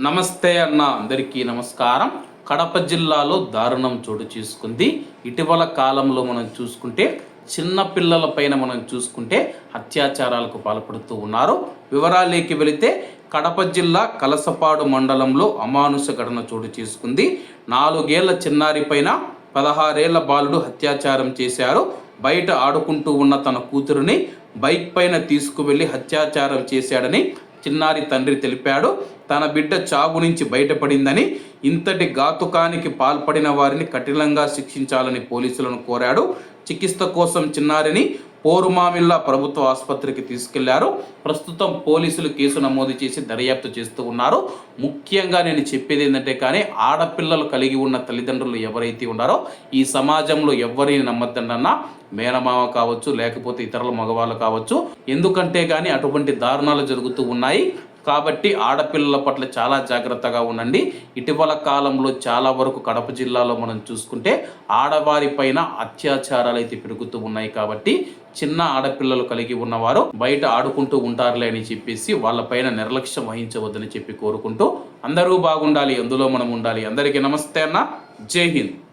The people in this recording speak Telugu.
నమస్తే అన్న అందరికీ నమస్కారం. కడప జిల్లాలో దారుణం చోటు చేసుకుంది. ఇటీవల కాలంలో మనం చూసుకుంటే చిన్న పిల్లల పైన మనం చూసుకుంటే అత్యాచారాలకు పాల్పడుతూ ఉన్నారు. వివరాలేకి వెళితే కడప జిల్లా కలసపాడు మండలంలో అమానుష ఘటన చోటు చేసుకుంది. నాలుగేళ్ళ చిన్నారి పైన పదహారేళ్ళ బాలుడు అత్యాచారం చేశారు. బయట ఆడుకుంటూ ఉన్న తన కూతురుని బైక్ పైన తీసుకువెళ్ళి అత్యాచారం చేశాడని చిన్నారి తండ్రి తెలిపాడు తన బిడ్డ చావు నుంచి బయటపడిందని ఇంతటి ఘాతుకానికి పాల్పడిన వారిని కఠినంగా శిక్షించాలని పోలీసులను కోరాడు. చికిత్స కోసం చిన్నారిని పోరుమామిల్లా ప్రభుత్వ ఆసుపత్రికి తీసుకెళ్ళారు. ప్రస్తుతం పోలీసులు కేసు నమోదు చేసి దర్యాప్తు చేస్తూ ఉన్నారు. ముఖ్యంగా నేను చెప్పేది ఏంటంటే కానీ ఆడపిల్లలు కలిగి ఉన్న తల్లిదండ్రులు ఎవరైతే ఉన్నారో ఈ సమాజంలో ఎవరిని నమ్మద్దండన్నా మేనమామ కావచ్చు లేకపోతే ఇతరుల మగవాళ్ళు కావచ్చు. ఎందుకంటే కానీ అటువంటి దారుణాలు జరుగుతూ ఉన్నాయి. కాబట్టి ఆడపిల్లల పట్ల చాలా జాగ్రత్తగా ఉండండి. ఇటీవల కాలంలో చాలా వరకు కడప జిల్లాలో మనం చూసుకుంటే ఆడవారి పైన అత్యాచారాలు అయితే పెరుగుతూ ఉన్నాయి కాబట్టి చిన్న ఆడపిల్లలు కలిగి ఉన్నవారు బయట ఆడుకుంటూ ఉంటారులే అని చెప్పేసి వాళ్ళపైన నిర్లక్ష్యం వహించవద్దని చెప్పి కోరుకుంటూ అందరూ బాగుండాలి అందులో మనం ఉండాలి. అందరికీ నమస్తే అన్న. జై హింద్.